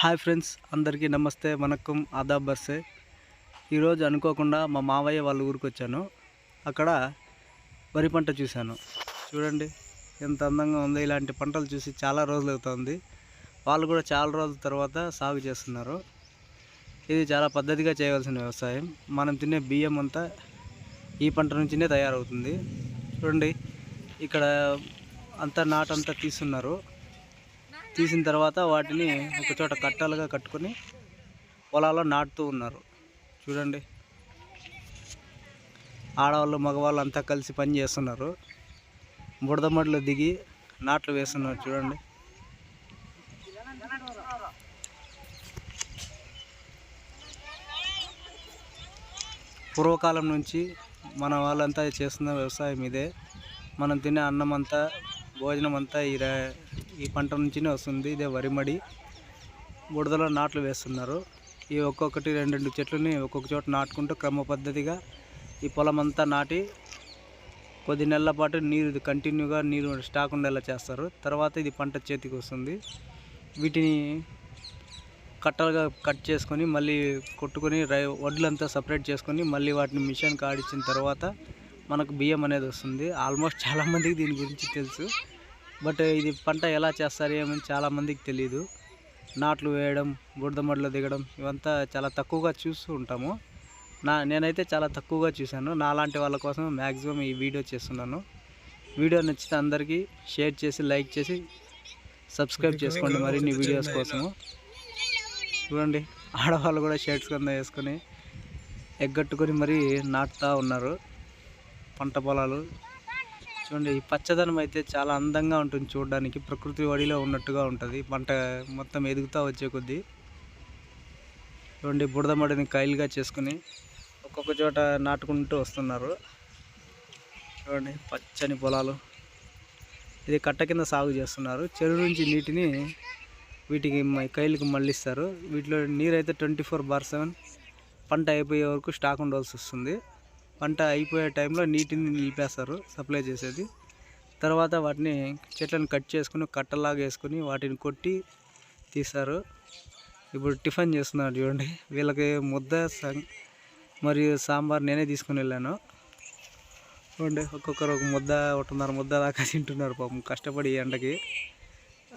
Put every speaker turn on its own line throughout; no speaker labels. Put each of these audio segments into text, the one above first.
Hi friends అందరికీ నమస్తే వనక్కం ఆదాబ్ బర్సే. ఈరోజు అనుకోకుండా మా మావయ్య వాళ్ళ ఊరికి వచ్చాను. అక్కడ వరి పంట చూశాను. చూడండి ఎంత అందంగా ఉందో. ఇలాంటి పంటలు చూసి చాలా రోజులు అవుతుంది. వాళ్ళు కూడా చాలా రోజుల తర్వాత సాగు చేస్తున్నారు. ఇది చాలా పద్ధతిగా చేయవలసిన వ్యవసాయం. మనం తినే బియ్యం అంతా ఈ పంట నుంచినే తయారవుతుంది. చూడండి ఇక్కడ అంతా నాటంతా తీస్తున్నారు. తీసిన తర్వాత వాటిని ఒక చోట కట్టాలుగా కట్టుకొని పొలాల్లో నాటుతూ ఉన్నారు. చూడండి. ఆడవాళ్ళు మగవాళ్ళు అంతా కలిసి పని చేస్తున్నారు. బుడదమడిలో దిగి నాట్లు వేస్తున్నారు చూడండి. పూర్వకాలం నుంచి మన వాళ్ళంతా చేస్తున్న వ్యవసాయం ఇదే. మనం తినే అన్నం అంతా భోజనం అంతా ఈ రా- ఈ పంట నుంచినే వస్తుంది. ఇదే వరిమడి. బుడదలో నాట్లు వేస్తున్నారు. ఈ ఒక్కొక్కటి రెండు రెండు చెట్లని ఒక్కొక్క చోట నాటుకుంటూ క్రమ పద్ధతిగా ఈ పొలం అంతా నాటి కొద్ది నెలల పాటు నీరు కంటిన్యూగా నీరు స్టాక్ ఉండేలా చేస్తారు. తర్వాత ఇది పంట చేతికి వస్తుంది. వీటిని కట్టలుగా కట్ చేసుకొని మళ్ళీ కొట్టుకొని రై వడ్లంతా సపరేట్ చేసుకొని మళ్ళీ వాటిని మిషన్ కాడిచ్చిన తర్వాత మనకు బియ్యం అనేది వస్తుంది. ఆల్మోస్ట్ చాలామందికి దీని గురించి తెలుసు. బట్ ఇది పంట ఎలా చేస్తారు ఏమని చాలామందికి తెలియదు నాట్లు వేయడం బుడదమడిలో దిగడం ఇవంతా చాలా తక్కువగా చూస్తూ ఉంటాము. నా నేనైతే చాలా తక్కువగా చూశాను. నాలాంటి వాళ్ళ కోసం మ్యాక్సిమం ఈ వీడియో చేస్తున్నాను. వీడియో నచ్చితే అందరికీ షేర్ చేసి లైక్ చేసి సబ్స్క్రైబ్ చేసుకోండి మరిన్ని వీడియోస్ కోసము. చూడండి ఆడవాళ్ళు కూడా షర్ట్స్ కింద వేసుకొని ఎగ్గట్టుకొని మరీ నాటుతూ ఉన్నారు. పంట పొలాలు చూడండి ఈ పచ్చదనం అయితే చాలా అందంగా ఉంటుంది చూడడానికి. ప్రకృతి వడిలో ఉన్నట్టుగా ఉంటుంది. పంట మొత్తం ఎదుగుతూ వచ్చే కొద్దీ. చూడండి బుడదమడిని కైలుగా చేసుకుని ఒక్కొక్క చోట నాటుకుంటూ వస్తున్నారు. చూడండి పచ్చని పొలాలు. ఇది కట్ట కింద సాగు చేస్తున్నారు. చెరువు నుంచి నీటిని వీటికి కైలుకి మళ్ళిస్తారు. వీటిలో నీరు అయితే ట్వంటీ ఫోర్ బార్ సెవెన్ పంట అయిపోయే వరకు స్టాక్ ఉండవలసి వస్తుంది. పంట అయిపోయే టైంలో నీటిని నిలిపేస్తారు సప్లై చేసేది. తర్వాత వాటిని చెట్లను కట్ చేసుకుని కట్టలాగా వేసుకుని వాటిని కొట్టి తీస్తారు. ఇప్పుడు టిఫిన్ చేస్తున్నారు చూడండి. వీళ్ళకి ముద్ద సం- మరియు సాంబార్ నేనే తీసుకుని వెళ్ళాను. చూడండి ఒక్కొక్కరు ఒక ముద్ద ఒకటిన్నర ముద్ద దాకా తింటున్నారు పాపం కష్టపడి ఎండకి.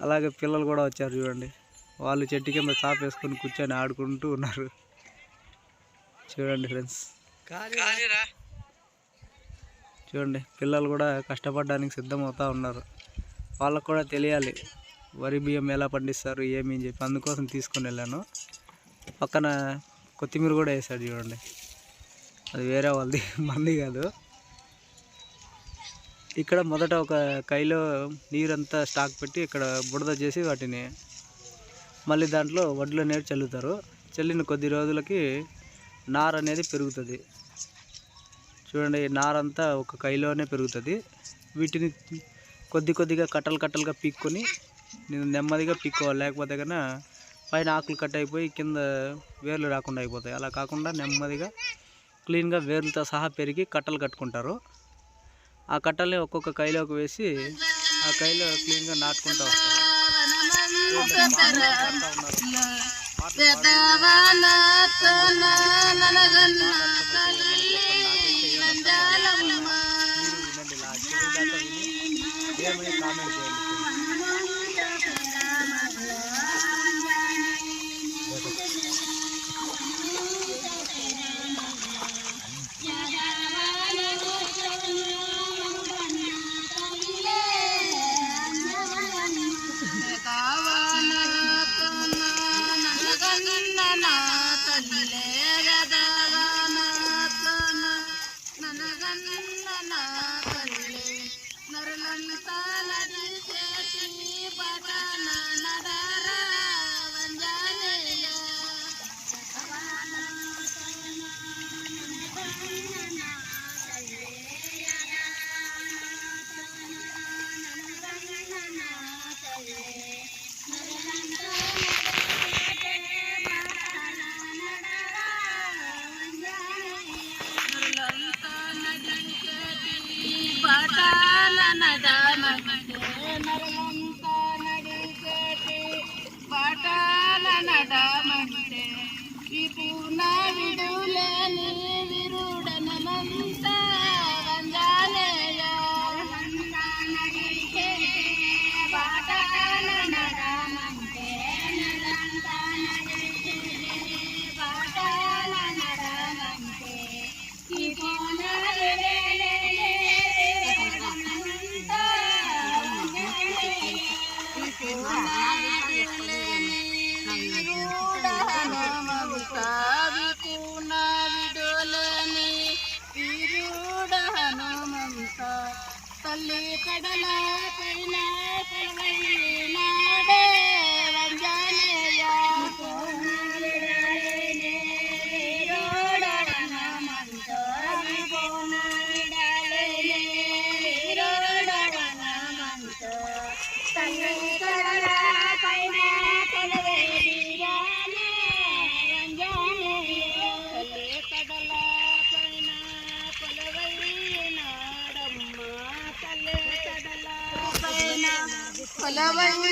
అలాగే పిల్లలు కూడా వచ్చారు చూడండి. వాళ్ళు చెట్టు కింద చాప వేసుకొని కూర్చొని ఆడుకుంటూ ఉన్నారు. చూడండి ఫ్రెండ్స్. చూడండి పిల్లలు కూడా కష్టపడడానికి సిద్ధమవుతా ఉన్నారు. వాళ్ళకు కూడా తెలియాలి వరి బియ్యం ఎలా పండిస్తారు ఏమి చెప్పి. అందుకోసం తీసుకొని వెళ్ళాను. పక్కన కొత్తిమీర కూడా వేసాడు చూడండి. అది వేరే వాళ్ళది మంది కాదు. ఇక్కడ మొదట ఒక కైలో నీరంతా స్టాక్ పెట్టి ఇక్కడ బుడద చేసి వాటిని మళ్ళీ దాంట్లో వడ్లు అనేవి చల్లుతారు. చల్లిన కొద్ది రోజులకి నార అనేది పెరుగుతుంది. చూడండి నారంతా ఒక కైలోనే పెరుగుతుంది. వీటిని కొద్ది కొద్దిగా కట్టలు కట్టలుగా పీక్కొని నేను నెమ్మదిగా పీక్కోవాలి. లేకపోతే కన్నా పైన ఆకులు కట్ అయిపోయి కింద వేర్లు రాకుండా అయిపోతాయి. అలా కాకుండా నెమ్మదిగా క్లీన్గా వేర్లతో సహా పెరిగి కట్టలు కట్టుకుంటారు. ఆ కట్టల్ని ఒక్కొక్క కైలోకి వేసి ఆ కైలో క్లీన్గా నాటుకుంటూ వస్తారు. ఉన్నారు.
嗯。తల్లి కడల పైన పలవైనాడే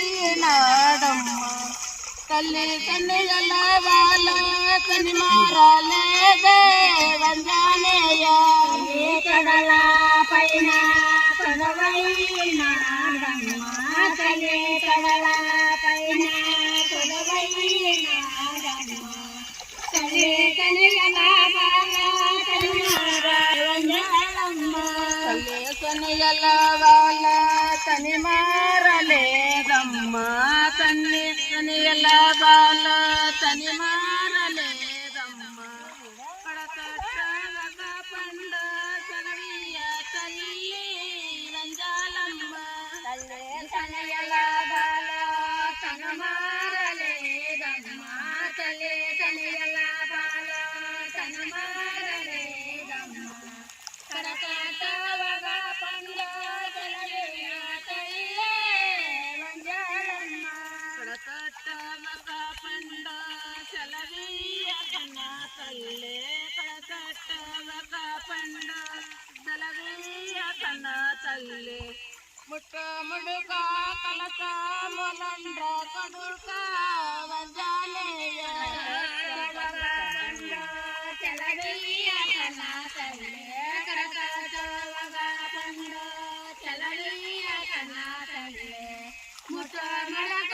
పలవైనాడమ్మ తల్లి కన్నుల వాళ్ళ కని మారాలేదే వంజానేయ. కడల పైన పలవైనాడమ్మ తల్లి కడల పైన పలవైనాడమ్మ తల్లి కని కనియల వాళ్ళ తని మారలేదమ్మ ತಮ್ಮ ತನ್ನೆ ಮನೆಯಲ್ಲ ಬಾಲ ತನಿಮಾನ ముట్ట ముడుక కలక మొలండ్ర కడుక వంజానేయ చలవియ కన్న తల్లి కడకట్టవగ పండ చలవియ కన్న తల్లి ముట్ట ముడక